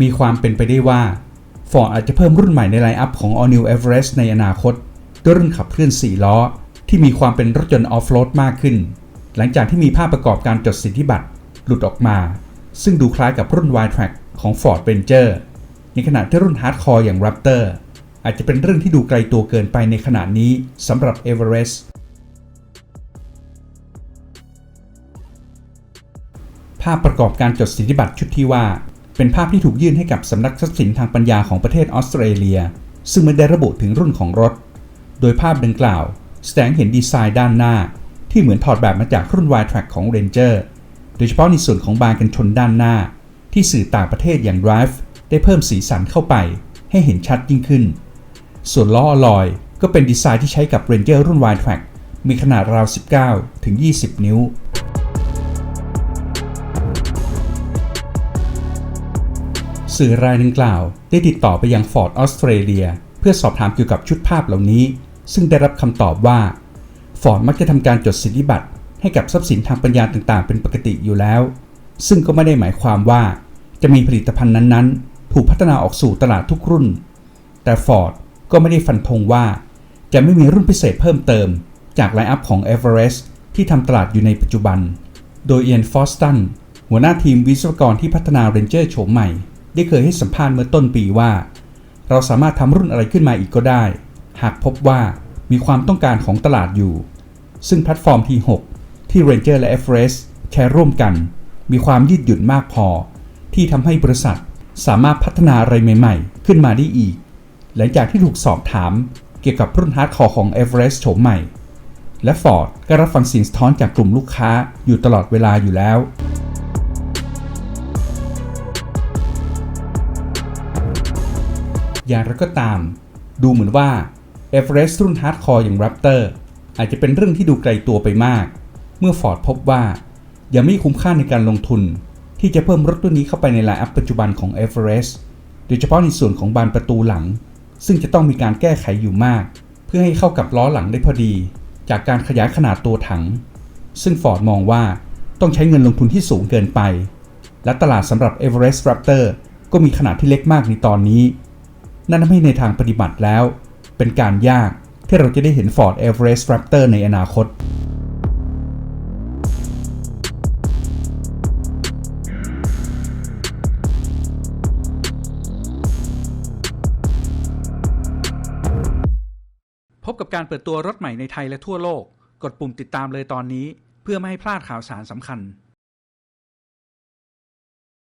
มีความเป็นไปได้ว่า Ford อาจจะเพิ่มรุ่นใหม่ในไลน์อัพของ All New Everest ในอนาคต ด้วยรุ่นขับเคลื่อน 4 ล้อ ที่มีความเป็นรถยนต์ออฟโรดมากขึ้น หลังจากที่มีภาพประกอบการจดสิทธิบัตรหลุดออกมา ซึ่งดูคล้ายกับรุ่น Y-Track ของ Ford Ranger ในขณะที่รุ่นฮาร์ดคอร์อย่าง Raptor อาจจะเป็นเรื่องที่ดูไกลตัวเกินไปในขณะนี้สำหรับ Everest ภาพประกอบการจดสิทธิบัตรชุดที่ว่า เป็นภาพที่ถูกยื่นให้กับสำนักทรัพย์สินทางปัญญาของประเทศออสเตรเลีย ซึ่งไม่ได้ระบุถึงรุ่นของรถ โดยภาพดังกล่าว แสดงเห็นดีไซน์ด้านหน้า ที่เหมือนถอดแบบมาจากรุ่น Y-Track ของ Ranger โดยเฉพาะในส่วนของบานกันชนด้านหน้า ที่สื่อต่างประเทศอย่าง Drive ได้เพิ่มสีสันเข้าไป ให้เห็นชัดยิ่งขึ้น ส่วนล้ออลอยก็เป็นดีไซน์ที่ใช้กับ Ranger รุ่น Y-Track มีขนาดราว 19 ถึง 20 นิ้ว สื่อรายดังกล่าว ได้ติดต่อไปยัง Ford ออสเตรเลียเพื่อสอบถามเกี่ยวกับชุดภาพเหล่านี้ ซึ่งได้รับคำตอบว่า Ford มักจะทำการจดสิทธิบัตรให้กับทรัพย์สินทางปัญญาต่างๆ เป็นปกติอยู่แล้ว ซึ่งก็ไม่ได้หมายความว่า จะมีผลิตภัณฑ์นั้นๆ ถูกพัฒนาออกสู่ตลาดทุกรุ่น แต่ Ford ก็ไม่ได้ฟันธงว่า จะไม่มีรุ่นพิเศษเพิ่มเติม จากไลน์อัพของ Everest ที่ทำตลาดอยู่ในปัจจุบัน โดยเอียนฟอสตันหัวหน้าทีมวิศวกรที่พัฒนา Ranger โฉมใหม่ ได้เคยให้สัมภาษณ์เมื่อต้นปีว่า เราสามารถทำรุ่นอะไรขึ้นมาอีกก็ได้ หากพบว่ามีความต้องการของตลาดอยู่ ซึ่งแพลตฟอร์ม T6 ที่ Ranger และ Everest ใช้ร่วมกัน มีความยืดหยุ่นมากพอ ที่ทำให้บริษัทสามารถพัฒนาอะไรใหม่ ๆ ขึ้นมาได้อีก หลังจากที่ถูกสอบถามเกี่ยวกับรุ่นฮาร์ดคอร์ของ Everest โฉมใหม่ และ Ford ก็รับฟังเสียงสะท้อนจากกลุ่มลูกค้าอยู่ตลอดเวลาอยู่แล้ว อย่างไรก็ตาม ดูเหมือนว่า Everest รุ่นฮาร์ดคอร์อย่าง Raptor อาจจะเป็นเรื่องที่ดูไกลตัวไปมาก เมื่อ Ford พบว่า ยังไม่คุ้มค่าในการลงทุน ที่จะเพิ่มรถรุ่นนี้เข้าไปในไลน์อัพปัจจุบันของ Everest โดยเฉพาะในส่วนของบานประตูหลัง ซึ่งจะต้องมีการแก้ไขอยู่มาก เพื่อให้เข้ากับล้อหลังได้พอดี จากการขยายขนาดตัวถัง ซึ่ง Ford มองว่าต้องใช้เงินลงทุนที่สูงเกินไป และตลาดสำหรับ Everest Raptor ก็มีขนาดที่เล็กมากในตอนนี้ นั่นทำให้ในทางปฏิบัติแล้ว เป็นการยากที่เราจะได้เห็น Ford Everest Raptor ในอนาคต พบกับการเปิดตัวรถใหม่ในไทยและทั่วโลก กดปุ่มติดตามเลยตอนนี้ เพื่อไม่ให้พลาดข่าวสารสำคัญ